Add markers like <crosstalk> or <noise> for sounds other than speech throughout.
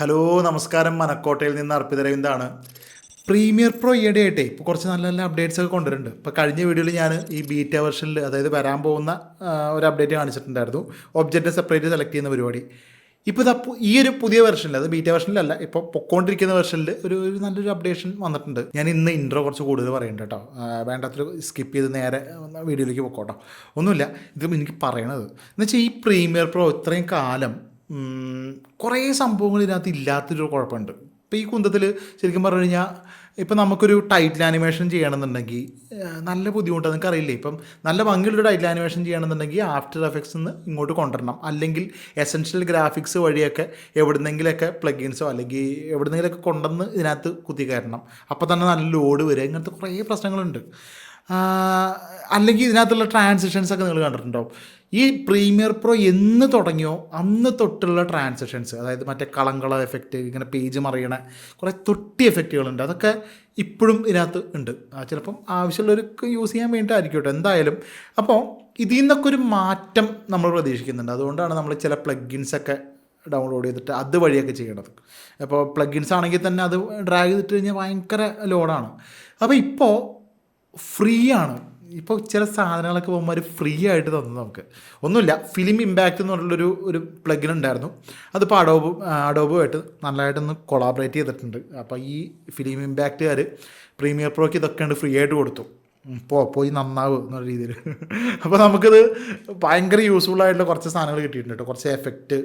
Hello നമസ്കാരം. മനക്കോട്ടയിൽ നിന്ന് അർപ്പിതരവിന്ദാണ് premier pro ഈയിടെ ആയിട്ടേ ഇപ്പോൾ കുറച്ച് നല്ല നല്ല അപ്ഡേറ്റ്സ് ഒക്കെ കൊണ്ടുവരുന്നുണ്ട്. ഇപ്പോൾ കഴിഞ്ഞ വീഡിയോയിൽ ഞാൻ ഈ ബീറ്റ വെർഷനിൽ അതായത് വരാൻ പോകുന്ന ഒരു അപ്ഡേറ്റ് കാണിച്ചിട്ടുണ്ടായിരുന്നു. ഒബ്ജക്റ്റ് സെപ്പറേറ്റ് സെലക്ട് ചെയ്യുന്ന പരിപാടി. ഇപ്പോൾ ഇതാ ഈ ഒരു പുതിയ വെർഷനിൽ അത് ബീറ്റ വെർഷനിലല്ല ഇപ്പോൾ പൊക്കോണ്ടിരിക്കുന്ന വെർഷനിൽ ഒരു ഒരു നല്ലൊരു അപ്ഡേഷൻ വന്നിട്ടുണ്ട്. ഞാൻ ഇന്ന് ഇൻട്രോ കുറച്ച് കൂടുതൽ പറയുന്നുണ്ട് കേട്ടോ വേണ്ടാത്തൊരു സ്കിപ്പ് ചെയ്ത് നേരെ വീഡിയോയിലേക്ക് പൊക്കോട്ടോ. ഒന്നുമില്ല ഇത് എനിക്ക് പറയണത്. എന്ന് വെച്ചാൽ ഈ പ്രീമിയർ പ്രോ ഇത്രയും കാലം കുറേ സംഭവങ്ങൾ ഇതിനകത്ത് ഇല്ലാത്തൊരു കുഴപ്പമുണ്ട്. ഇപ്പോൾ ഈ കുന്തത്തിൽ ശരിക്കും പറഞ്ഞു കഴിഞ്ഞാൽ ഇപ്പം നമുക്കൊരു ടൈറ്റിൽ ആനിമേഷൻ ചെയ്യണമെന്നുണ്ടെങ്കിൽ നല്ല ബുദ്ധിമുട്ടാണ്. നിങ്ങൾക്ക് അറിയില്ലേ ഇപ്പം നല്ല ഭംഗിയുള്ളൊരു ടൈറ്റിൽ ആനിമേഷൻ ചെയ്യണമെന്നുണ്ടെങ്കിൽ ആഫ്റ്റർ എഫക്ട്സ് നിന്ന് ഇങ്ങോട്ട് കൊണ്ടുവരണം. അല്ലെങ്കിൽ എസെൻഷ്യൽ ഗ്രാഫിക്സ് വഴിയൊക്കെ എവിടുന്നെങ്കിലൊക്കെ പ്ലഗിൻസോ അല്ലെങ്കിൽ എവിടുന്നെങ്കിലൊക്കെ കൊണ്ടുവന്ന് ഇതിനകത്ത് കുത്തി കയറണം അപ്പോൾ തന്നെ നല്ല ലോഡ് വരിക. ഇങ്ങനത്തെ കുറേ പ്രശ്നങ്ങളുണ്ട്. അല്ലെങ്കിൽ ഇതിനകത്തുള്ള ട്രാൻസിഷൻസ് ഒക്കെ നിങ്ങൾ കണ്ടിട്ടുണ്ടാവും. ഈ പ്രീമിയർ പ്രോ എന്ന് തുടങ്ങിയോ അന്ന് തൊട്ടുള്ള ട്രാൻസിഷൻസ് അതായത് മറ്റേ കളങ്കള എഫക്റ്റ് ഇങ്ങനെ പേജ് മറിയണ കുറേ തൊട്ടി എഫക്റ്റുകളുണ്ട് അതൊക്കെ ഇപ്പോഴും ഇതിനകത്ത് ഉണ്ട്. ചിലപ്പം ആവശ്യമുള്ളവർക്ക് യൂസ് ചെയ്യാൻ വേണ്ടിയിട്ടായിരിക്കും കേട്ടോ എന്തായാലും. അപ്പോൾ ഇതിൽ നിന്നൊക്കെ ഒരു മാറ്റം നമ്മൾ പ്രതീക്ഷിക്കുന്നുണ്ട്. അതുകൊണ്ടാണ് നമ്മൾ ചില പ്ലഗിൻസൊക്കെ ഡൗൺലോഡ് ചെയ്തിട്ട് അത് വഴിയൊക്കെ ചെയ്യണത്. അപ്പോൾ പ്ലഗിൻസ് ആണെങ്കിൽ തന്നെ അത് ഡ്രാഗ് ചെയ്തിട്ട് കഴിഞ്ഞാൽ ഭയങ്കര ലോഡാണ് അപ്പോൾ ഇപ്പോൾ ഫ്രീ ആണ് ഇപ്പോൾ ചില സാധനങ്ങളൊക്കെ പോകുമ്പോൾ ഫ്രീ ആയിട്ട് തന്നു നമുക്ക്. ഒന്നുമില്ല ഫിലിം ഇമ്പാക്റ്റ് എന്ന് പറഞ്ഞുള്ളൊരു ഒരു പ്ലഗിൻ ഉണ്ടായിരുന്നു. അതിപ്പോൾ അഡോബ് അഡോബുമായിട്ട് നല്ലതായിട്ടൊന്ന് കൊളാബറേറ്റ് ചെയ്തിട്ടുണ്ട്. അപ്പോൾ ഈ ഫിലിം ഇമ്പാക്റ്റുകാർ പ്രീമിയർ പ്രോയ്ക്ക് ഇതൊക്കെ ഉണ്ട് ഫ്രീ ആയിട്ട് കൊടുത്തു. പോ പോയി നന്നാവും എന്നുള്ള രീതിയിൽ <laughs> അപ്പോൾ നമുക്കിത് ഭയങ്കര യൂസ്ഫുൾ ആയിട്ടുള്ള കുറച്ച് സാധനങ്ങൾ കിട്ടിയിട്ടുണ്ട് കേട്ടോ കുറച്ച് എഫക്റ്റ്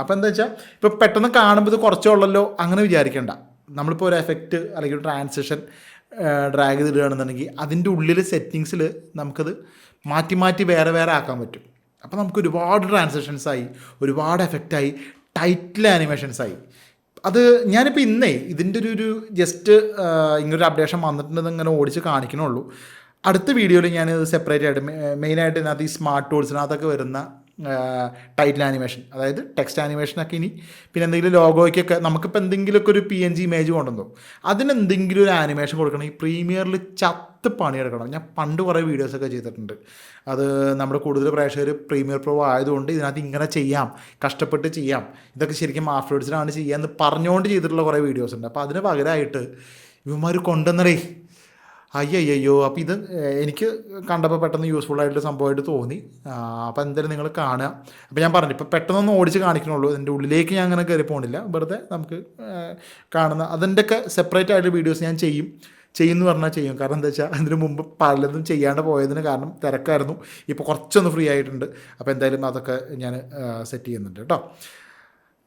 അപ്പോൾ എന്താ വെച്ചാൽ ഇപ്പോൾ പെട്ടെന്ന് കാണുമ്പോൾ ഇത് കുറച്ചേ ഉള്ളല്ലോ അങ്ങനെ വിചാരിക്കേണ്ട. നമ്മളിപ്പോൾ ഒരു എഫക്റ്റ് അല്ലെങ്കിൽ ട്രാൻസിഷൻ ഡ്രാഗ് ചെയ്തിടുകയാണെന്നുണ്ടെങ്കിൽ അതിന്റെ ഉള്ളിൽ സെറ്റിങ്സിൽ നമുക്കത് മാറ്റി മാറ്റി വേറെ വേറെ ആക്കാൻ പറ്റും. അപ്പോൾ നമുക്ക് ഒരുപാട് ട്രാൻസാക്ഷൻസ് ആയി ഒരുപാട് എഫക്റ്റായി ടൈറ്റിൽ ആനിമേഷൻസ് ആയി. അത് ഞാനിപ്പോൾ ഇന്നേ ഇതിന്റെ ഒരു ഒരു ജസ്റ്റ് ഇങ്ങനൊരു അപ്ഡേഷൻ വന്നിട്ടുണ്ടെന്ന് ഇങ്ങനെ ഓടിച്ച് കാണിക്കണുള്ളൂ അടുത്ത വീഡിയോയിൽ ഞാൻ സെപ്പറേറ്റ് ആയിട്ട് മെയിനായിട്ട് ഇതിനകത്ത് ഈ സ്മാർട്ട് ടൂൾസിനകത്തൊക്കെ വരുന്ന ടൈറ്റിൽ ആനിമേഷൻ അതായത് ടെക്സ്റ്റ് ആനിമേഷനൊക്കെ ഇനി പിന്നെ എന്തെങ്കിലും ലോഗോയ്ക്കൊക്കെ നമുക്കിപ്പോൾ എന്തെങ്കിലുമൊക്കെ ഒരു പി എൻ ജി ഇമേജ് കൊണ്ടുവന്നു. അതിനെന്തെങ്കിലും ഒരു ആനിമേഷൻ കൊടുക്കണം. ഈ പ്രീമിയറിൽ ചത്ത് പണിയെടുക്കണം. ഞാൻ പണ്ട് കുറേ വീഡിയോസൊക്കെ ചെയ്തിട്ടുണ്ട്. അത് നമ്മുടെ കൂടുതൽ പ്രേക്ഷകർ പ്രീമിയർ പ്രോ ആയതുകൊണ്ട് ഇതിനകത്ത് ഇങ്ങനെ ചെയ്യാം കഷ്ടപ്പെട്ട് ചെയ്യാം. ഇതൊക്കെ ശരിക്കും ആഫ്റ്റർവേഡ്സിനാണ് ചെയ്യാമെന്ന് പറഞ്ഞുകൊണ്ട് ചെയ്തിട്ടുള്ള കുറേ വീഡിയോസ് ഉണ്ട്. അപ്പോൾ അതിന് പകരമായിട്ട് ഇവന്മാർ കൊണ്ടുവന്നടേ അയ്യയ്യോ അപ്പോൾ ഇത് എനിക്ക് കണ്ടപ്പോൾ പെട്ടെന്ന് യൂസ്ഫുൾ ആയിട്ടുള്ള സംഭവമായിട്ട് തോന്നി. അപ്പോൾ എന്തായാലും നിങ്ങൾ കാണുക. അപ്പോൾ ഞാൻ പറഞ്ഞു ഇപ്പോൾ പെട്ടെന്നൊന്ന് ഓടിച്ച് കാണിക്കണുള്ളൂ. അതിന്റെ ഉള്ളിലേക്ക് ഞാൻ അങ്ങനെ കയറി പോകണില്ല വെറുതെ നമുക്ക് കാണുന്ന അതിന്റെയൊക്കെ സെപ്പറേറ്റ് ആയിട്ട് വീഡിയോസ് ഞാൻ ചെയ്യും. ചെയ്യുമെന്ന് പറഞ്ഞാൽ ചെയ്യും. കാരണം എന്താ വെച്ചാൽ അതിന് മുമ്പ് പലതും ചെയ്യാണ്ട് പോയതിന് കാരണം തിരക്കായിരുന്നു. ഇപ്പോൾ കുറച്ചൊന്ന് ഫ്രീ ആയിട്ടുണ്ട്. അപ്പോൾ എന്തായാലും അതൊക്കെ ഞാൻ സെറ്റ് ചെയ്യുന്നുണ്ട് കേട്ടോ.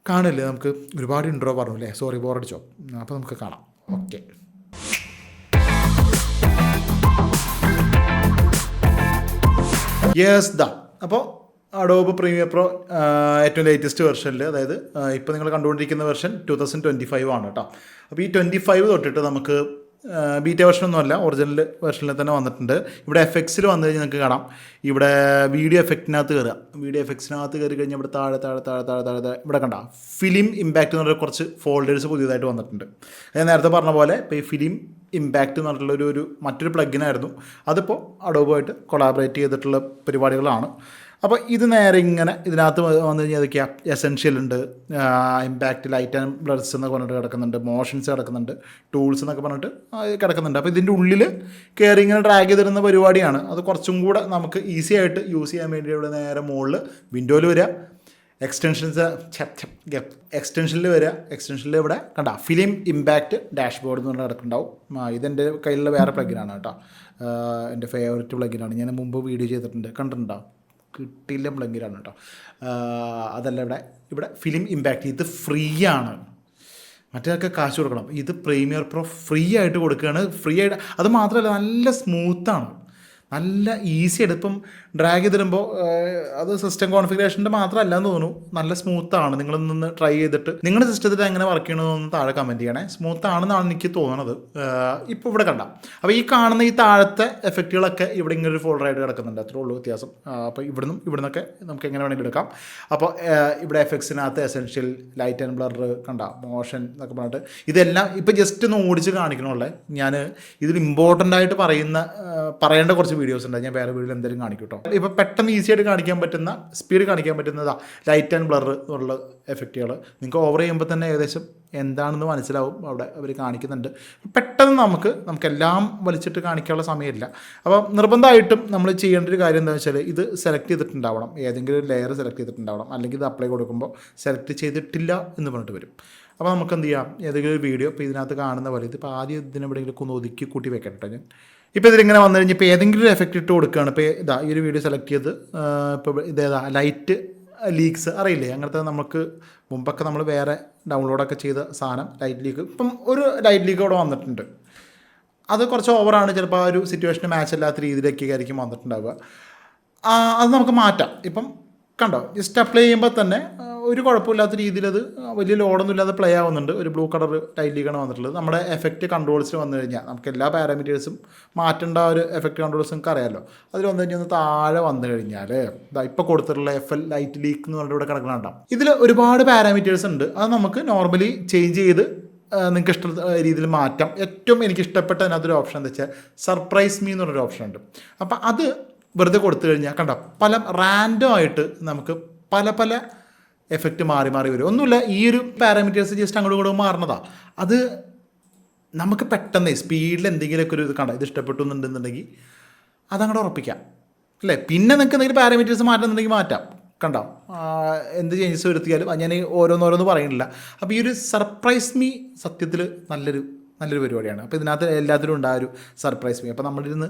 കാണില്ലേ നമുക്ക്? ഒരുപാട് ഇൻട്രോ പറഞ്ഞു അല്ലേ സോറി ബോർ അടിച്ചോ. അപ്പോൾ നമുക്ക് കാണാം. Okay yes the. അപ്പോൾ അഡോബ് പ്രീമിയർ പ്രോ ഏറ്റവും ലേറ്റസ്റ്റ് വെർഷനിൽ അതായത് ഇപ്പോൾ നിങ്ങൾ കണ്ടുകൊണ്ടിരിക്കുന്ന version two thousand twenty five ആണ് കേട്ടോ അപ്പോൾ ഈ ട്വന്റി ഫൈവ് തൊട്ടിട്ട് നമുക്ക് ബീറ്റ വെർഷൻ ഒന്നുമല്ല ഒറിജിനൽ വെർഷനിൽ തന്നെ വന്നിട്ടുണ്ട്. ഇവിടെ എഫക്ട്സിൽ വന്നു കഴിഞ്ഞാൽ നിങ്ങൾക്ക് കാണാം. ഇവിടെ വീഡിയോ എഫക്റ്റിനകത്ത് കയറുക വീഡിയോ എഫക്ട്സിനകത്ത് കയറി കഴിഞ്ഞാൽ ഇവിടെ താഴെ താഴെ താഴെ താഴെ താഴെ ഇവിടെ കണ്ട. ഫിലിം ഇമ്പാക്റ്റ് എന്ന് പറഞ്ഞ കുറച്ച് ഫോൾഡേഴ്സ് പുതിയതായിട്ട് വന്നിട്ടുണ്ട്. ഞാൻ നേരത്തെ പറഞ്ഞ പോലെ ഇപ്പോൾ ഈ ഫിലിം ഇമ്പാക്റ്റ് എന്ന് പറഞ്ഞിട്ടുള്ള ഒരു ഒരു മറ്റൊരു പ്ലഗിനായിരുന്നു അതിപ്പോൾ അഡോബുമായിട്ട് കൊളാബറേറ്റ് ചെയ്തിട്ടുള്ള പരിപാടികളാണ്. അപ്പോൾ ഇത് നേരെ ഇങ്ങനെ ഇതിനകത്ത് വന്നു കഴിഞ്ഞാൽ അതൊക്കെയാണ് എസെൻഷ്യൽ ഉണ്ട്. ഇമ്പാക്റ്റ് ലൈറ്റ് ആൻഡ് ബ്ലഡ്സ് എന്നൊക്കെ പറഞ്ഞിട്ട് കിടക്കുന്നുണ്ട്. മോഷൻസ് കിടക്കുന്നുണ്ട്. ടൂൾസ് എന്നൊക്കെ പറഞ്ഞിട്ട് കിടക്കുന്നുണ്ട്. അപ്പോൾ ഇതിന്റെ ഉള്ളിൽ കയറി ഇങ്ങനെ ഡ്രാഗ് ചെയ്തിരുന്ന പരിപാടിയാണ്. അത് കുറച്ചും കൂടെ നമുക്ക് ഈസി ആയിട്ട് യൂസ് ചെയ്യാൻ വേണ്ടി ഇവിടെ നേരെ മുകളിൽ വിൻഡോയിൽ വരിക എക്സ്റ്റൻഷൻസ് എക്സ്റ്റൻഷനിൽ വരിക എക്സ്റ്റൻഷനിൽ ഇവിടെ കണ്ട ഫിലിം ഇമ്പാക്റ്റ് ഡാഷ്ബോർഡ് എന്ന് പറഞ്ഞാൽ കിടക്കുന്നുണ്ടാവും. ഇതെന്റെ കയ്യിലുള്ള വേറെ പ്ലഗിനാണ് കേട്ടോ. എന്റെ ഫേവററ്റ് പ്ലഗിനാണ് ഞാൻ മുമ്പ് വീഡിയോ ചെയ്തിട്ടുണ്ട്. കണ്ടിട്ടുണ്ടോ? കിട്ടില്ല പ്ലഗിനാണ് കേട്ടോ. അതല്ല ഇവിടെ ഇവിടെ ഫിലിം ഇമ്പാക്റ്റ് ഇത് ഫ്രീ ആണ് മറ്റേതൊക്കെ കാശ് കൊടുക്കണം. ഇത് പ്രീമിയർ പ്രോ ഫ്രീ ആയിട്ട് കൊടുക്കുകയാണ്. ഫ്രീ ആയിട്ട് അത് മാത്രമല്ല നല്ല സ്മൂത്താണ് നല്ല ഈസി ആയിട്ട് ഇപ്പം ഡ്രാഗ് ചെയ്തിടുമ്പോൾ അത് സിസ്റ്റം കോൺഫിഗറേഷന്റെ മാത്രമല്ല എന്ന് തോന്നുന്നു. നല്ല സ്മൂത്ത് ആണ്. നിങ്ങൾ നിന്ന് ട്രൈ ചെയ്തിട്ട് നിങ്ങളുടെ സിസ്റ്റത്തിൽ എങ്ങനെ വർക്ക് ചെയ്യണമെന്ന് താഴെ കമന്റ് ചെയ്യണേ. സ്മൂത്ത് ആണെന്നാണ് എനിക്ക് തോന്നുന്നത് ഇപ്പോൾ ഇവിടെ കണ്ട. അപ്പോൾ ഈ കാണുന്ന ഈ താഴത്തെ എഫക്റ്റുകളൊക്കെ ഇവിടെ ഇങ്ങനെ ഒരു ഫോൾഡറായിട്ട് കിടക്കുന്നുണ്ട്. അത്രേ ഉള്ളൂ വ്യത്യാസം. അപ്പോൾ ഇവിടുന്നും ഇവിടുന്നൊക്കെ നമുക്ക് എങ്ങനെ വേണമെങ്കിൽ എടുക്കാം. അപ്പോൾ ഇവിടെ എഫക്ട്സിനകത്ത് എസെൻഷ്യൽ ലൈറ്റ് ആൻഡ് ബ്ലർ കണ്ട. മോഷൻ എന്നൊക്കെ പറഞ്ഞിട്ട്. ഇതെല്ലാം ഇപ്പോൾ ജസ്റ്റ് ഒന്ന് ഓടിച്ച് കാണിക്കണമല്ലേ ഞാൻ ഇതിൽ ഇമ്പോർട്ടന്റ് ആയിട്ട് പറയുന്ന പറയേണ്ട കുറച്ച് വീഡിയോസ് ഉണ്ട്. ഞാൻ വേറെ വീഡിയോയിൽ എന്തെങ്കിലും കാണിക്കും കേട്ടോ ഇപ്പോൾ പെട്ടെന്ന് ഈസി ആയിട്ട് കാണിക്കാൻ പറ്റുന്ന സ്പീഡ് കാണിക്കാൻ പറ്റുന്നതാ. ലൈറ്റ് ആൻഡ് ബ്ലർ എന്നുള്ള എഫക്റ്റുകൾ നിങ്ങൾക്ക് ഓവർ ചെയ്യുമ്പോൾ തന്നെ ഏകദേശം എന്താണെന്ന് മനസ്സിലാവും. അവിടെ അവർ കാണിക്കുന്നുണ്ട്. പെട്ടെന്ന് നമുക്ക് നമുക്കെല്ലാം വലിച്ചിട്ട് കാണിക്കാനുള്ള സമയമില്ല. അപ്പോൾ നിർബന്ധമായിട്ടും നമ്മൾ ചെയ്യേണ്ട ഒരു കാര്യം എന്താണെന്ന് വെച്ചാൽ ഇത് സെലക്ട് ചെയ്തിട്ടുണ്ടാവണം. ഏതെങ്കിലും ഒരു ലെയർ സെലക്ട് ചെയ്തിട്ടുണ്ടാവണം. അല്ലെങ്കിൽ ഇത് അപ്ലൈ കൊടുക്കുമ്പോൾ സെലക്ട് ചെയ്തിട്ടില്ല എന്ന് പറഞ്ഞിട്ട് വരും. അപ്പോൾ നമുക്ക് എന്ത് ചെയ്യാം? ഏതെങ്കിലും ഒരു വീഡിയോ ഇപ്പോൾ ഇതിനകത്ത് കാണുന്ന പോലെ ഇതിപ്പോൾ ആദ്യം ഇതിനെവിടെയെങ്കിലും ഒന്ന് ഒതുക്കി കൂട്ടി വെക്കട്ടെ കേട്ടോ ഞാൻ. ഇപ്പോൾ ഇതിലിങ്ങനെ വന്നു കഴിഞ്ഞാൽ ഇപ്പോൾ ഏതെങ്കിലും ഒരു എഫക്റ്റ് ഇട്ട് കൊടുക്കുകയാണ് ഇപ്പോൾ ഇതാ ഈ ഒരു വീഡിയോ സെലക്ട് ചെയ്ത് ഇപ്പോൾ ഇതേതാ ലൈറ്റ് ലീക്സ് അറിയില്ലേ? അങ്ങനത്തെ നമുക്ക് മുമ്പൊക്കെ നമ്മൾ വേറെ ഡൗൺലോഡൊക്കെ ചെയ്ത സാധനം ലൈറ്റ് ലീക്ക് ഇപ്പം ഒരു ലൈറ്റ് ലീക്ക് ഇവിടെ വന്നിട്ടുണ്ട്. അത് കുറച്ച് ഓവറാണ് ചിലപ്പോൾ ആ ഒരു സിറ്റുവേഷന് മാച്ച് അല്ലാത്ത രീതിയിലൊക്കെ ആയിരിക്കും വന്നിട്ടുണ്ടാവുക. അത് നമുക്ക് മാറ്റാം. ഇപ്പം കണ്ടോ ജസ്റ്റ് അപ്ലൈ ചെയ്യുമ്പോൾ തന്നെ ഒരു കുഴപ്പമില്ലാത്ത രീതിയിൽ അത് വലിയ ലോഡൊന്നും ഇല്ലാതെ പ്ലേ ആവുന്നുണ്ട്. ഒരു ബ്ലൂ കളർ ടൈലിലേക്കാണ് വന്നിട്ടുള്ളത്. നമ്മുടെ എഫക്റ്റ് കൺട്രോൾസിൽ വന്നു കഴിഞ്ഞാൽ നമുക്ക് എല്ലാ പാരാമീറ്റേഴ്സും മാറ്റേണ്ട ഒരു എഫക്റ്റ് കൺട്രോൾസ് നമുക്ക് അറിയാമല്ലോ അതിൽ വന്നു കഴിഞ്ഞാൽ ഒന്ന് താഴെ വന്നു കഴിഞ്ഞാൽ ഇതാ ഇപ്പോൾ കൊടുത്തിട്ടുള്ള എഫ് എൽ ലൈറ്റ് ലീക്ക് എന്ന് പറഞ്ഞിട്ട് ഇവിടെ കിടക്കണുണ്ടാവും ഇതിൽ ഒരുപാട് പാരാമീറ്റേഴ്സ് ഉണ്ട്. അത് നമുക്ക് നോർമലി ചേഞ്ച് ചെയ്ത് നിങ്ങൾക്ക് ഇഷ്ട രീതിയിൽ മാറ്റാം. ഏറ്റവും എനിക്ക് ഇഷ്ടപ്പെട്ട അതിനകത്തൊരു ഓപ്ഷൻ എന്താ വെച്ചാൽ സർപ്രൈസ് മീ എന്നൊരു ഓപ്ഷൻ ഉണ്ട്. അപ്പം അത് വെറുതെ കൊടുത്തു കഴിഞ്ഞാൽ കണ്ടോ? പല റാൻഡം ആയിട്ട് നമുക്ക് പല പല എഫക്റ്റ് മാറി മാറി വരും. ഒന്നുമില്ല ഈ ഒരു പാരാമീറ്റേഴ്സ് ജസ്റ്റ് അങ്ങോട്ടും ഇങ്ങോട്ടും മാറുന്നതാ. അത് നമുക്ക് പെട്ടെന്ന് സ്പീഡിൽ എന്തെങ്കിലുമൊക്കെ ഒരു ഇത് കണ്ട ഇത് ഇഷ്ടപ്പെട്ടു എന്നുണ്ടെന്നുണ്ടെങ്കിൽ അതങ്ങോട്ട് ഉറപ്പിക്കാം. അല്ലേ? പിന്നെ നിങ്ങൾക്ക് എന്തെങ്കിലും പാരാമീറ്റേഴ്സ് മാറ്റുന്നുണ്ടെങ്കിൽ മാറ്റാം. കണ്ടോ? എന്ത് ചേഞ്ചസ് വരുത്തിയാലും ഞാൻ ഓരോന്നോരോന്ന് പറയുന്നില്ല. അപ്പോൾ ഈ ഒരു സർപ്രൈസ് മീ സത്യത്തിൽ നല്ലൊരു നല്ലൊരു പരിപാടിയാണ്. അപ്പോൾ ഇതിനകത്ത് എല്ലാത്തിലും ഉണ്ടായ ഒരു സർപ്രൈസ് മീ അപ്പോൾ നമ്മളിരുന്ന്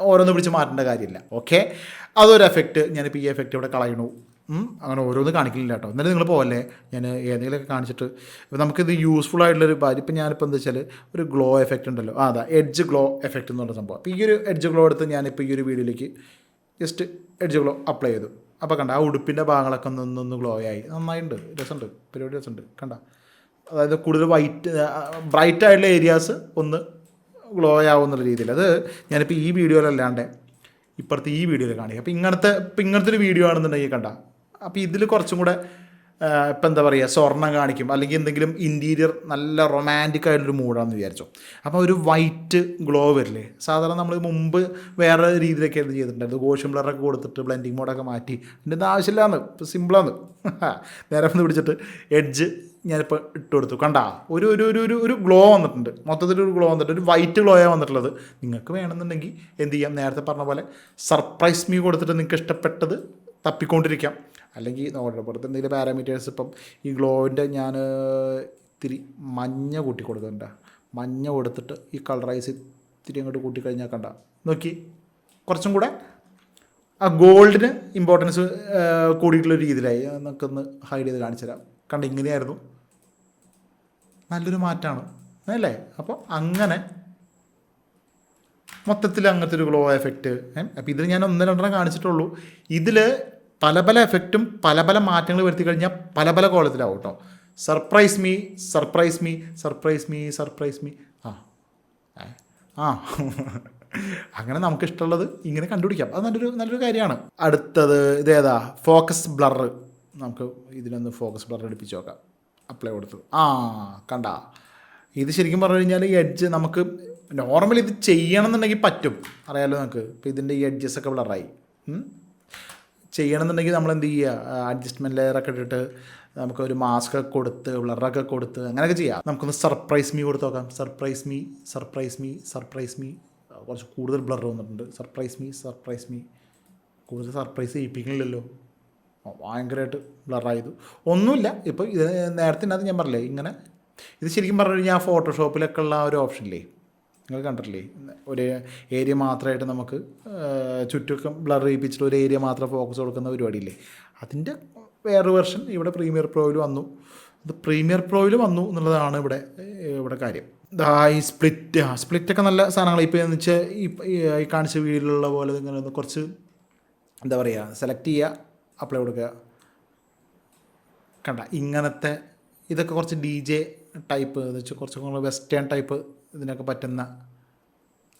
ഓരോന്ന് പിടിച്ച് മാറ്റേണ്ട കാര്യമില്ല. ഓക്കെ അതൊരു എഫക്റ്റ് ഞാനിപ്പോൾ ഈ എഫക്റ്റ് ഇവിടെ കളയണു അങ്ങനെ ഓരോന്ന് കാണിക്കില്ല കേട്ടോ. എന്നാലും നിങ്ങൾ പോകല്ലേ ഞാൻ ഏതെങ്കിലുമൊക്കെ കാണിച്ചിട്ട്. ഇപ്പം നമുക്കിത് യൂസ്ഫുൾ ആയിട്ടുള്ളൊരു കാര്യം ഇപ്പം ഞാനിപ്പോൾ എന്താ വെച്ചാൽ ഒരു ഗ്ലോ എഫക്റ്റ് ഉണ്ടല്ലോ. ആ അതാ എഡ്ജ് ഗ്ലോ എഫക്റ്റ് എന്ന് പറഞ്ഞ സംഭവം. അപ്പോൾ ഈ ഒരു എഡ്ജ് ഗ്ലോ എടുത്ത് ഞാനിപ്പോൾ ഈ ഒരു വീഡിയോയിലേക്ക് ജസ്റ്റ് എഡ്ജ് ഗ്ലോ അപ്ലൈ ചെയ്തു. അപ്പോൾ കണ്ട ആ ഉടുപ്പിന്റെ ഭാഗങ്ങളൊക്കെ ഒന്ന് ഒന്ന് ഗ്ലോ ആയി. നന്നായിട്ടുണ്ട് രസമുണ്ട് പരിപാടി രസമുണ്ട് കണ്ട അതായത് കൂടുതൽ വൈറ്റ് ബ്രൈറ്റ് ആയിട്ടുള്ള ഏരിയാസ് ഒന്ന് ഗ്ലോ ആവുന്നുള്ള രീതിയിൽ. അത് ഞാനിപ്പോൾ ഈ വീഡിയോയിലല്ലാണ്ട് ഇപ്പുറത്തെ ഈ വീഡിയോയിൽ കാണിക്കുക അപ്പോൾ ഇങ്ങനത്തെ ഇപ്പം ഇങ്ങനത്തെ ഒരു വീഡിയോ ആണെന്നുണ്ടെങ്കിൽ കണ്ട അപ്പോൾ ഇതിൽ കുറച്ചും കൂടെ ഇപ്പം എന്താ പറയുക സ്വർണം കാണിക്കും. അല്ലെങ്കിൽ എന്തെങ്കിലും ഇന്റീരിയർ നല്ല റൊമാന്റിക് ആയിട്ടൊരു മൂഡാണെന്ന് വിചാരിച്ചു. അപ്പോൾ ഒരു വൈറ്റ് ഗ്ലോ വരില്ലേ. സാധാരണ നമ്മൾ മുമ്പ് വേറെ രീതിയിലൊക്കെ ആയിരുന്നു ചെയ്തിട്ടുണ്ടായിരുന്നു. ഗോഷൻ ബ്ലറൊക്കെ കൊടുത്തിട്ട് ബ്ലെൻഡിങ് മോഡൊക്കെ മാറ്റി. അതിന്റെ ഒന്നും ആവശ്യമില്ലാന്ന്. ഇപ്പോൾ സിമ്പിളാന്ന് <laughs> നേരെ ഒന്ന് പിടിച്ചിട്ട് എഡ്ജ് ഞാനിപ്പോൾ ഇട്ട് കൊടുത്തു. കണ്ടാ? ഒരു ഒരു ഒരു ഒരു ഒരു ഗ്ലോ വന്നിട്ടുണ്ട്. മൊത്തത്തിൽ ഒരു ഗ്ലോ വന്നിട്ടുണ്ട്. ഒരു വൈറ്റ് ഗ്ലോയാണ് വന്നിട്ടുള്ളത്. നിങ്ങൾക്ക് വേണമെന്നുണ്ടെങ്കിൽ എന്ത് ചെയ്യാം? നേരത്തെ പറഞ്ഞ പോലെ സർപ്രൈസ് മീ കൊടുത്തിട്ട് നിങ്ങൾക്ക് ഇഷ്ടപ്പെട്ടത് തപ്പിക്കൊണ്ടിരിക്കാം. അല്ലെങ്കിൽ നോക്കട്ടെ പുറത്ത് എന്തെങ്കിലും പാരാമീറ്റേഴ്സ് ഇപ്പം ഈ ഗ്ലോവിന്റെ ഞാൻ ഇത്തിരി മഞ്ഞ കൂട്ടി കൊടുക്കുന്നുണ്ട് മഞ്ഞ കൊടുത്തിട്ട് ഈ കളറൈസ് ഇത്തിരി അങ്ങോട്ട് കൂട്ടിക്കഴിഞ്ഞാൽ കണ്ട. നോക്കി. കുറച്ചും കൂടെ ആ ഗോൾഡിന് ഇമ്പോർട്ടൻസ് കൂടിയിട്ടുള്ള രീതിയിലായി. നമുക്കൊന്ന് ഹൈഡ് ചെയ്ത് കാണിച്ചു തരാം. കണ്ട ഇങ്ങനെയായിരുന്നു. നല്ലൊരു മാറ്റമാണ്. അല്ലേ? അപ്പോൾ അങ്ങനെ മൊത്തത്തിൽ അങ്ങനത്തെ ഒരു ഗ്ലോ എഫക്റ്റ് അപ്പോൾ ഇതിൽ ഞാൻ ഒന്ന് രണ്ടെണ്ണം കാണിച്ചിട്ടുള്ളൂ. ഇതിൽ പല പല എഫക്റ്റും പല പല മാറ്റങ്ങൾ വരുത്തി കഴിഞ്ഞാൽ പല പല കോലത്തിലാവും കേട്ടോ surprise me surprise me surprise me surprise me ആ ആ. <laughs> അങ്ങനെ നമുക്ക് ഇഷ്ടമുള്ളത് ഇങ്ങനെ കണ്ടുപിടിക്കാം. അത് നല്ലൊരു നല്ലൊരു കാര്യമാണ്. അടുത്തത് ഇതേതാ ഫോക്കസ് ബ്ലർ നമുക്ക് ഇതിനൊന്ന് ഫോക്കസ് ബ്ലർ എടുപ്പിച്ച് നോക്കാം. അപ്ലൈ കൊടുത്തു. ആ കണ്ട. ഇത് ശരിക്കും പറഞ്ഞു കഴിഞ്ഞാൽ ഈ എഡ്ജ് നമുക്ക് നോർമലി ഇത് ചെയ്യണമെന്നുണ്ടെങ്കിൽ പറ്റും. അറിയാലോ നമുക്ക് ഇപ്പോൾ ഇതിന്റെ ഈ എഡ്ജസ് ഒക്കെ ബ്ലറായി ചെയ്യണമെന്നുണ്ടെങ്കിൽ നമ്മൾ എന്ത് ചെയ്യുക? അഡ്ജസ്റ്റ്മെന്റ് ലെയറൊക്കെ ഇട്ടിട്ട് നമുക്ക് ഒരു മാസ്ക് ഒക്കെ കൊടുത്ത് ബ്ലറൊക്കെ കൊടുത്ത് അങ്ങനെയൊക്കെ ചെയ്യാം. നമുക്കൊന്ന് സർപ്രൈസ് മീ കൊടുത്ത് നോക്കാം. Surprise me surprise me surprise me കുറച്ച് കൂടുതൽ ബ്ലർ വന്നിട്ടുണ്ട്. സർപ്രൈസ് മീ സർപ്രൈസ് മീ കൂടുതൽ സർപ്രൈസ് ചെയ്യിപ്പിക്കണില്ലല്ലോ. ഭയങ്കരമായിട്ട് ബ്ലറായത് ഒന്നുമില്ല. ഇപ്പോൾ ഇത് നേരത്തെ ഞാൻ പറഞ്ഞില്ലേ? ഇങ്ങനെ. ഇത് ശരിക്കും പറഞ്ഞു കഴിഞ്ഞാൽ ഫോട്ടോഷോപ്പിലൊക്കെ ഉള്ള ഒരു ഓപ്ഷനില്ലേ നിങ്ങൾ കണ്ടിട്ടില്ലേ? ഒരു ഏരിയ മാത്രമായിട്ട് നമുക്ക് ചുറ്റും ബ്ലർ ചെയ്യിപ്പിച്ചിട്ട് ഒരു ഏരിയ മാത്രം ഫോക്കസ് കൊടുക്കുന്ന പരിപാടിയില്ലേ? അതിന്റെ വേറൊരു വെർഷൻ ഇവിടെ പ്രീമിയർ പ്രോയിൽ വന്നു. അത് പ്രീമിയർ പ്രോയിൽ വന്നു എന്നുള്ളതാണ് ഇവിടെ ഇവിടെ കാര്യം. ഈ സ്പ്ലിറ്റ് സ്പ്ലിറ്റൊക്കെ നല്ല സാധനങ്ങൾ ഇപ്പോൾ എന്ന് വെച്ചാൽ ഈ ഈ കാണിച്ച വീഡിയോയിലുള്ള പോലെ ഇങ്ങനെ ഒന്ന് കുറച്ച് എന്താ പറയുക സെലക്ട് ചെയ്യുക അപ്ലൈ കൊടുക്കുക. കണ്ട ഇങ്ങനത്തെ ഇതൊക്കെ കുറച്ച് ഡി ജെ ടൈപ്പ് എന്ന് വെച്ചാൽ കുറച്ചും കൂടെ വെസ്റ്റേൺ ടൈപ്പ് ഇതിനൊക്കെ പറ്റുന്ന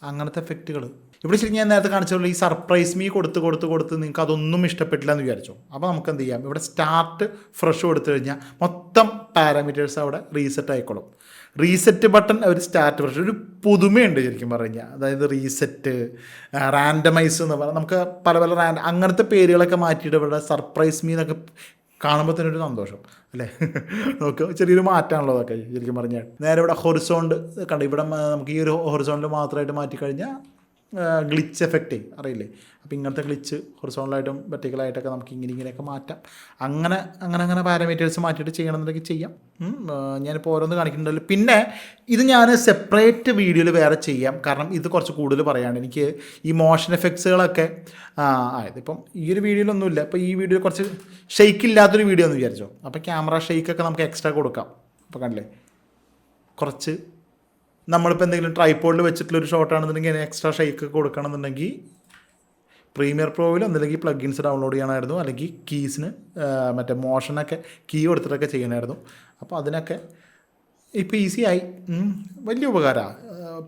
അങ്ങനത്തെ എഫക്റ്റുകൾ ഇവിടെ ശരിക്കും ഞാൻ നേരത്തെ കാണിച്ചുള്ള ഈ സർപ്രൈസ് മീ കൊടുത്ത് കൊടുത്ത് കൊടുത്ത് നിങ്ങൾക്ക് അതൊന്നും ഇഷ്ടപ്പെട്ടില്ല എന്ന് വിചാരിച്ചു. അപ്പോൾ നമുക്ക് എന്ത് ചെയ്യാം? ഇവിടെ സ്റ്റാർട്ട് ഫ്രഷ് കൊടുത്തു കഴിഞ്ഞാൽ മൊത്തം പാരാമീറ്റേഴ്സ് അവിടെ റീസെറ്റ് ആയിക്കോളും. റീസെറ്റ് ബട്ടൺ ഒരു സ്റ്റാർട്ട് ഫ്രഷ് ഒരു പുതുമയുണ്ട് ശരിക്കും പറഞ്ഞാൽ അതായത് റീസെറ്റ് റാൻഡമൈസ് എന്ന് പറഞ്ഞാൽ നമുക്ക് പല പല റാൻഡ് അങ്ങനത്തെ പേരുകളൊക്കെ മാറ്റിയിട്ട് ഇവിടെ സർപ്രൈസ് മീ എന്നൊക്കെ കാണുമ്പോൾ തന്നെ ഒരു സന്തോഷം അല്ലേ? നമുക്ക് ചെറിയൊരു മാറ്റമാണല്ലോ അതൊക്കെ ശരിക്കും പറഞ്ഞാൽ. നേരെ ഇവിടെ ഹൊറിസോണ്ട് കണ്ടു ഇവിടെ നമുക്ക് ഈ ഒരു ഹൊറിസോണ്ടിൽ മാത്രമായിട്ട് മാറ്റിക്കഴിഞ്ഞാൽ ഗ്ലിച്ച് എഫക്റ്റ് അറിയില്ലേ? അപ്പോൾ ഇങ്ങനത്തെ ഗ്ലിച്ച് ഹൊറിസോണലായിട്ടും വെർട്ടിക്കലായിട്ടൊക്കെ നമുക്ക് ഇങ്ങനെ ഇങ്ങനെയൊക്കെ മാറ്റാം. അങ്ങനെ അങ്ങനെ അങ്ങനെ പാരാമീറ്റേഴ്സ് മാറ്റിയിട്ട് ചെയ്യണമെന്നുണ്ടെങ്കിൽ ചെയ്യാം. ഞാനിപ്പോൾ ഓരോന്ന് കാണിക്കുന്നുണ്ടല്ലോ. പിന്നെ ഇത് ഞാൻ സെപ്പറേറ്റ് വീഡിയോയിൽ വേറെ ചെയ്യാം. കാരണം ഇത് കുറച്ച് കൂടുതൽ പറയാണ്ട് എനിക്ക് ഈ മോഷൻ എഫക്ട്സുകളൊക്കെ ആ ഇപ്പം ഈ ഒരു വീഡിയോയിലൊന്നുമില്ല അപ്പോൾ ഈ വീഡിയോ കുറച്ച് ഷെയ്ക്ക് ഇല്ലാത്തൊരു വീഡിയോ എന്ന് വിചാരിച്ചോ അപ്പോൾ ക്യാമറ ഷെയ്ക്കൊക്കെ നമുക്ക് എക്സ്ട്രാ കൊടുക്കാം. അപ്പോൾ കണ്ടില്ലേ? കുറച്ച് നമ്മളിപ്പോൾ എന്തെങ്കിലും ട്രൈപ്പോഡിൽ വെച്ചിട്ടുള്ള ഒരു ഷോട്ടാണെന്നുണ്ടെങ്കിൽ അതിന് എക്സ്ട്രാ ഷെയ്ക്ക് കൊടുക്കണമെന്നുണ്ടെങ്കിൽ പ്രീമിയർ പ്രോയിൽ ഒന്നില്ലെങ്കിൽ പ്ലഗിൻസ് ഡൗൺലോഡ് ചെയ്യണമായിരുന്നു അല്ലെങ്കിൽ കീസിന് മറ്റേ മോഷനൊക്കെ കീ കൊടുത്തിട്ടൊക്കെ ചെയ്യണമായിരുന്നു. അപ്പോൾ അതിനൊക്കെ ഇപ്പോൾ ഈസി ആയി. വലിയ ഉപകാരമാണ്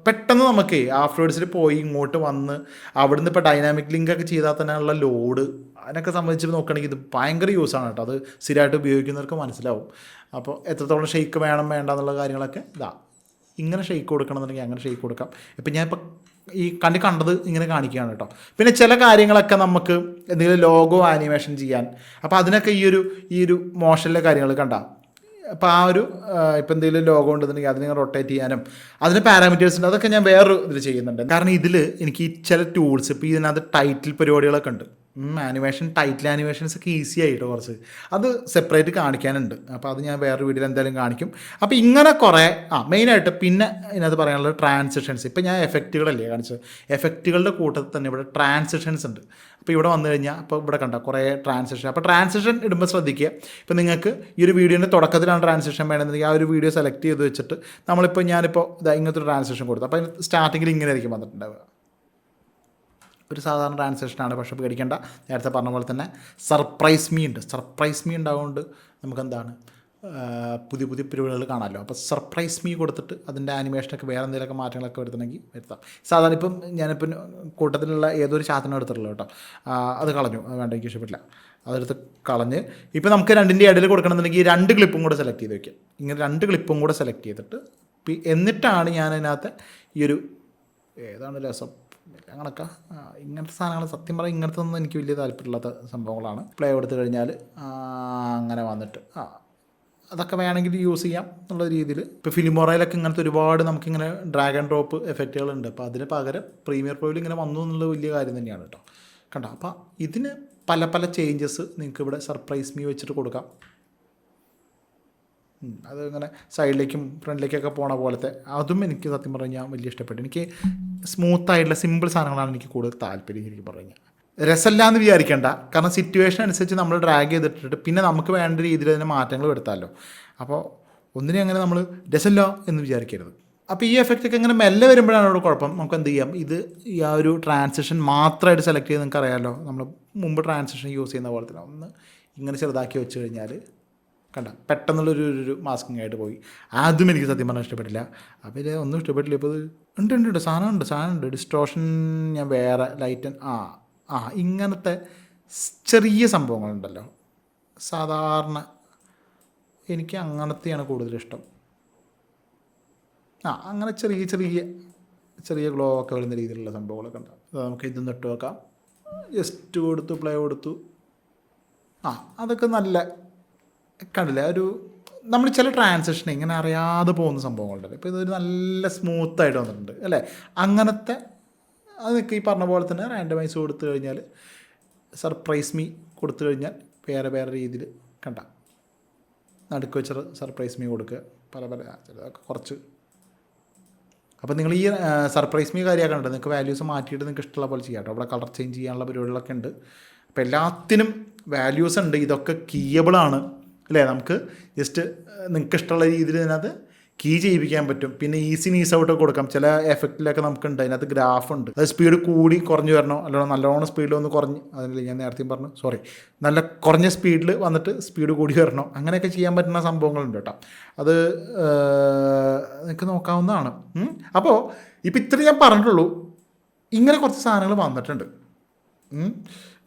പെട്ടെന്ന് നമുക്ക് ആഫ്റ്റർവേഡ്സിൽ പോയി ഇങ്ങോട്ട് വന്ന് അവിടുന്ന് ഇപ്പോൾ ഡൈനാമിക് ലിങ്ക് ഒക്കെ ചെയ്താൽ തന്നെ ഉള്ള ലോഡ് അതിനൊക്കെ സംബന്ധിച്ച് നോക്കുകയാണെങ്കിൽ ഇത് ഭയങ്കര യൂസാണ് കേട്ടോ. അത് സ്ഥിരമായിട്ട് ഉപയോഗിക്കുന്നവർക്ക് മനസ്സിലാവും. അപ്പോൾ എത്രത്തോളം ഷെയ്ക്ക് വേണം വേണ്ട എന്നുള്ള കാര്യങ്ങളൊക്കെ ഇതാ. ഇങ്ങനെ ഷെയ്ക്ക് കൊടുക്കണമെന്നുണ്ടെങ്കിൽ അങ്ങനെ ഷെയ്ക്ക് കൊടുക്കാം. ഇപ്പം ഞാൻ ഇപ്പം ഈ കണ്ടി കണ്ടത് ഇങ്ങനെ കാണിക്കുകയാണ് കേട്ടോ. പിന്നെ ചില കാര്യങ്ങളൊക്കെ നമുക്ക് എന്തെങ്കിലും ലോഗോ ആനിമേഷൻ ചെയ്യാൻ. അപ്പോൾ അതിനൊക്കെ ഈ ഒരു ഈ ഒരു മോഷനിലെ കാര്യങ്ങൾ കണ്ട. അപ്പോൾ ആ ഒരു ഇപ്പം എന്തെങ്കിലും ലോഗോ ഉണ്ടെന്നുണ്ടെങ്കിൽ അതിനെ റൊട്ടേറ്റ് ചെയ്യാനും അതിന് പാരാമീറ്റേഴ്സ് ഉണ്ട്. അതൊക്കെ ഞാൻ വേറൊരു ഇതിൽ ചെയ്യുന്നുണ്ട്. കാരണം ഇതിൽ എനിക്ക് ചില ടൂൾസ് ഇപ്പോൾ ഇതിനകത്ത് ടൈറ്റിൽ പരിപാടികളൊക്കെ ഉണ്ട്. ആനിമേഷൻ ടൈറ്റിൽ ആനിമേഷൻസ് ഒക്കെ ഈസി ആയിട്ടോ കുറച്ച്. അത് സെപ്പറേറ്റ് കാണിക്കാനുണ്ട്. അപ്പോൾ അത് ഞാൻ വേറൊരു വീഡിയോയിൽ എന്തായാലും കാണിക്കും. അപ്പോൾ ഇങ്ങനെ കുറേ ആ മെയിനായിട്ട് പിന്നെ ഇതിനകത്ത് പറയാനുള്ളത് ട്രാൻസിഷൻസ് ഇപ്പോൾ ഞാൻ എഫക്റ്റുകളല്ലേ കാണിച്ചത്. എഫക്റ്റുകളുടെ കൂട്ടത്തിൽ തന്നെ ഇവിടെ ട്രാൻസിഷൻസ് ഉണ്ട്. അപ്പോൾ ഇവിടെ വന്നു കഴിഞ്ഞാൽ അപ്പോൾ ഇവിടെ കണ്ട കുറേ ട്രാൻസിഷൻ അപ്പോൾ ട്രാൻസിഷൻ ഇടുമ്പോൾ ശ്രദ്ധിക്കുക. ഇപ്പോൾ നിങ്ങൾക്ക് ഈ ഒരു വീഡിയോന്റെ തുടക്കത്തിലാണ് ട്രാൻസിഷൻ വേണമെന്നുണ്ടെങ്കിൽ ആ ഒരു വീഡിയോ സെലക്ട് ചെയ്ത് വെച്ചിട്ട് നമ്മളിപ്പോൾ ഞാനിപ്പോൾ ഇങ്ങനത്തെ ഒരു ട്രാൻസിഷൻ കൊടുത്തു. അപ്പോൾ സ്റ്റാർട്ടിങ്ങിൽ ഇങ്ങനെ ആയിരിക്കും വന്നിട്ടുണ്ടാവുക. ഒരു സാധാരണ ട്രാൻസാക്ഷനാണ് പക്ഷെ പേടിക്കേണ്ട. നേരത്തെ പറഞ്ഞ പോലെ തന്നെ സർപ്രൈസ് മീ ഉണ്ട്. സർപ്രൈസ് മീ ഉണ്ടാവുകൊണ്ട് നമുക്കെന്താണ് പുതിയ പുതിയ പിരിവുകൾ കാണാമല്ലോ. അപ്പോൾ സർപ്രൈസ് മീ കൊടുത്തിട്ട് അതിന്റെ ആനിമേഷനൊക്കെ വേറെ എന്തെങ്കിലുമൊക്കെ മാറ്റങ്ങളൊക്കെ വരുത്തണമെങ്കിൽ വരുത്താം. സാധാരണ ഇപ്പം ഞാനിപ്പം കൂട്ടത്തിലുള്ള ഏതൊരു ചാത്തനും എടുത്തിട്ടുള്ളൂ കേട്ടോ. അത് കളഞ്ഞു. വേണ്ട എനിക്ക് ഇഷ്ടപ്പെട്ടില്ല. അതെടുത്ത് കളഞ്ഞ് ഇപ്പോൾ നമുക്ക് രണ്ടിന്റെ ഇടയിൽ കൊടുക്കണമെന്നുണ്ടെങ്കിൽ രണ്ട് ക്ലിപ്പും കൂടെ സെലക്ട് ചെയ്ത് വയ്ക്കാം ഇങ്ങനെ രണ്ട് ക്ലിപ്പും കൂടെ സെലക്ട് ചെയ്തിട്ട് എന്നിട്ടാണ് ഞാൻ അതിനകത്ത് ഈ ഒരു ഏതാണ് രസം? അങ്ങനൊക്കെ. ആ, ഇങ്ങനത്തെ സാധനങ്ങൾ സത്യം പറഞ്ഞാൽ ഇങ്ങനത്തെ ഒന്നും എനിക്ക് വലിയ താല്പര്യമില്ലാത്ത സംഭവങ്ങളാണ്. പ്ലേ കൊടുത്തു കഴിഞ്ഞാൽ അങ്ങനെ വന്നിട്ട്. ആ അതൊക്കെ വേണമെങ്കിൽ യൂസ് ചെയ്യാം എന്നുള്ള രീതിയിൽ ഇപ്പോൾ ഫിലിമോറയിലൊക്കെ ഇങ്ങനത്തെ ഒരുപാട് നമുക്കിങ്ങനെ ഡ്രാഗൺ ഡ്രോപ്പ് എഫക്റ്റുകളുണ്ട് അപ്പോൾ അതിന് പകരം പ്രീമിയർ പ്രോയിൽ ഇങ്ങനെ വന്നു എന്നുള്ള വലിയ കാര്യം തന്നെയാണ് കേട്ടോ കണ്ടോ? അപ്പോൾ ഇതിന് പല പല ചേഞ്ചസ് നിങ്ങൾക്ക് ഇവിടെ സർപ്രൈസ് മീ വെച്ചിട്ട് കൊടുക്കാം. ഉം, അത് ഇങ്ങനെ സൈഡിലേക്കും ഫ്രണ്ടിലേക്കൊക്കെ പോണ പോലത്തെ അതും എനിക്ക് സത്യം പറഞ്ഞാൽ വലിയ ഇഷ്ടപ്പെട്ടു. എനിക്ക് സ്മൂത്ത് ആയിട്ടുള്ള സിമ്പിൾ സാധനങ്ങളാണ് എനിക്ക് കൂടുതൽ താല്പര്യം എനിക്ക് പറഞ്ഞു രസമല്ല എന്ന് വിചാരിക്കേണ്ട. കാരണം സിറ്റുവേഷൻ അനുസരിച്ച് നമ്മൾ ഡ്രാഗ് ചെയ്തിട്ടിട്ട് പിന്നെ നമുക്ക് വേണ്ട രീതിയിൽ അതിന് മാറ്റങ്ങൾ വരുത്താമല്ലോ അപ്പോൾ ഒന്നിനെ അങ്ങനെ നമ്മൾ രസമല്ല എന്ന് വിചാരിക്കരുത്. അപ്പോൾ ഈ എഫക്റ്റ് ഒക്കെ ഇങ്ങനെ മെല്ലെ വരുമ്പോഴാണ് ഇവിടെ കുഴപ്പം. നമുക്ക് എന്ത് ചെയ്യാം? ഇത് ഈ ആ ഒരു ട്രാൻസിഷൻ മാത്രമായിട്ട് സെലക്ട് ചെയ്ത് നിങ്ങൾക്ക് അറിയാമല്ലോ നമ്മൾ മുമ്പ് ട്രാൻസിഷൻ യൂസ് ചെയ്യുന്ന പോലെ തന്നെ ഒന്ന് ഇങ്ങനെ ചെറുതാക്കി വെച്ച് കഴിഞ്ഞാൽ കണ്ട. പെട്ടെന്നുള്ളൊരു ഒരു- ഒരു മാസ്കിങ് ആയിട്ട് പോയി. അതും എനിക്ക് സത്യം പറഞ്ഞാൽ ഇഷ്ടപ്പെട്ടില്ല. അപ്പോൾ ഇത് ഒന്നും ഇഷ്ടപ്പെട്ടില്ല. ഇപ്പോൾ ഉണ്ട് ഉണ്ട് ഉണ്ട്. സാധനം ഉണ്ട് സാധനം ഉണ്ട്. ഡിസ്ട്രോഷൻ ഞാൻ വേറെ ലൈറ്റ് ആ ആ ഇങ്ങനത്തെ ചെറിയ സംഭവങ്ങളുണ്ടല്ലോ. സാധാരണ എനിക്ക് അങ്ങനത്തെയാണ് കൂടുതലിഷ്ടം ആ അങ്ങനെ ചെറിയ ചെറിയ ചെറിയ ഗ്ലോ ഒക്കെ വരുന്ന രീതിയിലുള്ള സംഭവങ്ങളൊക്കെ ഉണ്ട്. നമുക്ക് ഇതൊന്നും ഇട്ട് വെക്കാം ജസ്റ്റ് കൊടുത്തു പ്ലേ കൊടുത്തു. ആ അതൊക്കെ നല്ല കണ്ടില്ലേ? ഒരു നമ്മൾ ചില ട്രാൻസാക്ഷൻ ഇങ്ങനെ അറിയാതെ പോകുന്ന സംഭവങ്ങളുണ്ടല്ലോ. ഇപ്പോൾ ഇതൊരു നല്ല സ്മൂത്തായിട്ട് വന്നിട്ടുണ്ട് അല്ലേ? അങ്ങനത്തെ അതൊക്കെ ഈ പറഞ്ഞ പോലെ തന്നെ റാൻഡമൈസ് കൊടുത്തു കഴിഞ്ഞാൽ സർപ്രൈസ് മീ കൊടുത്തു കഴിഞ്ഞാൽ വേറെ വേറെ രീതിയിൽ കണ്ട. നടുക്ക് വെച്ച് സർപ്രൈസ് മീ കൊടുക്കുക പല പല ചിലതൊക്കെ കുറച്ച്. അപ്പോൾ നിങ്ങൾ ഈ സർപ്രൈസ് മീ കാര്യമാക്കണ്ട നിങ്ങൾക്ക് വാല്യൂസ് മാറ്റിയിട്ട് നിങ്ങൾക്ക് ഇഷ്ടമുള്ള പോലെ ചെയ്യാം കേട്ടോ. അവിടെ കളർ ചേഞ്ച് ചെയ്യാനുള്ള പരിപാടികളൊക്കെ ഉണ്ട്. അപ്പോൾ എല്ലാത്തിനും വാല്യൂസ് ഉണ്ട്. ഇതൊക്കെ കീയബിളാണ് അല്ലേ? നമുക്ക് ജസ്റ്റ് നിങ്ങൾക്ക് ഇഷ്ടമുള്ള രീതിയിൽ ഇതിനകത്ത് കീ ചെയ്യിപ്പിക്കാൻ പറ്റും. പിന്നെ ഈസി നീസ് ഔട്ട് കൊടുക്കാം. ചില എഫക്റ്റിലൊക്കെ നമുക്കുണ്ട്. അതിനകത്ത് ഗ്രാഫ് ഉണ്ട്. അത് സ്പീഡ് കൂടി കുറഞ്ഞു വരണോ? അല്ലോ നല്ലോണം സ്പീഡിൽ ഒന്ന് കുറഞ്ഞ് അതിൽ ഞാൻ നേരത്തെയും പറഞ്ഞു. സോറി നല്ല കുറഞ്ഞ സ്പീഡിൽ വന്നിട്ട് സ്പീഡ് കൂടി വരണോ? അങ്ങനെയൊക്കെ ചെയ്യാൻ പറ്റുന്ന സംഭവങ്ങളുണ്ട് കേട്ടോ. അത് നിങ്ങൾക്ക് നോക്കാവുന്നതാണ്. അപ്പോൾ ഇപ്പം ഇത്ര ഞാൻ പറഞ്ഞിട്ടുള്ളൂ. ഇങ്ങനെ കുറച്ച് സാധനങ്ങൾ വന്നിട്ടുണ്ട്.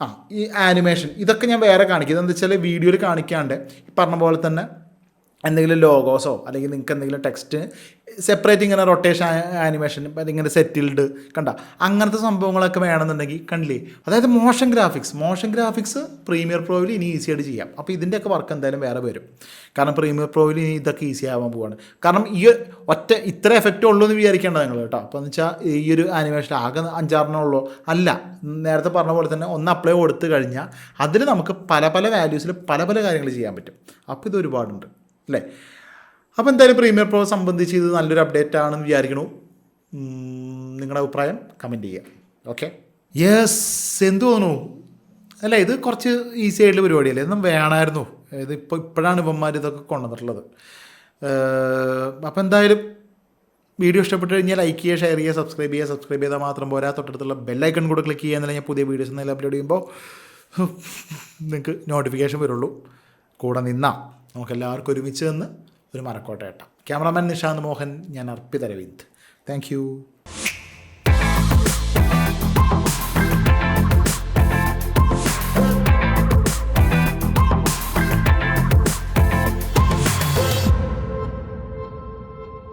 ആ ഈ ആനിമേഷൻ ഇതൊക്കെ ഞാൻ വേറെ കാണിക്കും. ഇതെന്താ വെച്ചാൽ വീഡിയോയിൽ കാണിക്കാണ്ട് പറഞ്ഞ പോലെ തന്നെ എന്തെങ്കിലും ലോഗോസോ അല്ലെങ്കിൽ നിങ്ങൾക്ക് എന്തെങ്കിലും ടെക്സ്റ്റ് സെപ്പറേറ്റ് ഇങ്ങനെ റൊട്ടേഷൻ ആനിമേഷൻ ഇങ്ങനെ സെറ്റിൽഡ് കണ്ട. അങ്ങനത്തെ സംഭവങ്ങളൊക്കെ വേണമെന്നുണ്ടെങ്കിൽ കണ്ടില്ലേ? അതായത് motion graphics motion graphics Premiere പ്രോയിൽ ഇനി ഈസി ആയിട്ട് ചെയ്യാം. അപ്പോൾ ഇതിന്റെയൊക്കെ വർക്ക് എന്തായാലും വേറെ വരും. കാരണം പ്രീമിയർ പ്രോയിൽ ഇനി ഇതൊക്കെ ഈസി ആവാൻ പോവാണ്. കാരണം ഈ ഒറ്റ ഇത്ര എഫക്റ്റ് ഉള്ളൂ എന്ന് വിചാരിക്കേണ്ട നിങ്ങൾ കേട്ടോ. അപ്പോൾ എന്ന് വെച്ചാൽ ഈ ഒരു ആനിമേഷൻ ആകെ അഞ്ചാറെണ്ണം ഉള്ളൂ. അല്ല നേരത്തെ പറഞ്ഞ പോലെ തന്നെ ഒന്ന് അപ്ലൈ കൊടുത്തു കഴിഞ്ഞാൽ അതിൽ നമുക്ക് പല പല വാല്യൂസിൽ പല പല കാര്യങ്ങൾ ചെയ്യാൻ പറ്റും. അപ്പോൾ ഇത് ഒരുപാടുണ്ട്. അല്ലേ? അപ്പോൾ എന്തായാലും പ്രീമിയർ പ്രോ സംബന്ധിച്ച് ഇത് നല്ലൊരു അപ്ഡേറ്റ് ആണെന്ന് വിചാരിക്കണു നിങ്ങളുടെ അഭിപ്രായം കമന്റ് ചെയ്യുക. ഓക്കെ യെസ് എന്ത് തോന്നുന്നു? അല്ല ഇത് കുറച്ച് ഈസി ആയിട്ടുള്ള പരിപാടിയല്ലേ? ഇതൊന്നും വേണമായിരുന്നു. ഇത് ഇപ്പോൾ ഇപ്പോഴാണ് ഇവന്മാർ ഇതൊക്കെ കൊണ്ടുവന്നിട്ടുള്ളത്. അപ്പോൾ എന്തായാലും വീഡിയോ ഇഷ്ടപ്പെട്ട് കഴിഞ്ഞാൽ ലൈക്ക് ചെയ്യുക ഷെയർ ചെയ്യുക സബ്സ്ക്രൈബ് ചെയ്യുക. സബ്സ്ക്രൈബ് ചെയ്താൽ മാത്രം പോരാ. തൊട്ടടുത്തുള്ള ബെല്ലൈക്കൺ കൂടെ ക്ലിക്ക് ചെയ്യുക. എന്നാലും ഞാൻ പുതിയ വീഡിയോസ് എന്തെങ്കിലും അപ്ലോഡ് ചെയ്യുമ്പോൾ നിങ്ങൾക്ക് നോട്ടിഫിക്കേഷൻ വരുള്ളൂ. കൂടെ നിന്നാ. നമുക്ക് എല്ലാവർക്കും ഒരുമിച്ച് നിന്ന് ഒരു മറക്കോട്ടേട്ട കേട്ടാം ക്യാമറാമാൻ നിഷാന്ത് മോഹൻ ഞാൻ അർപ്പിത രവീന്ദ്. താങ്ക്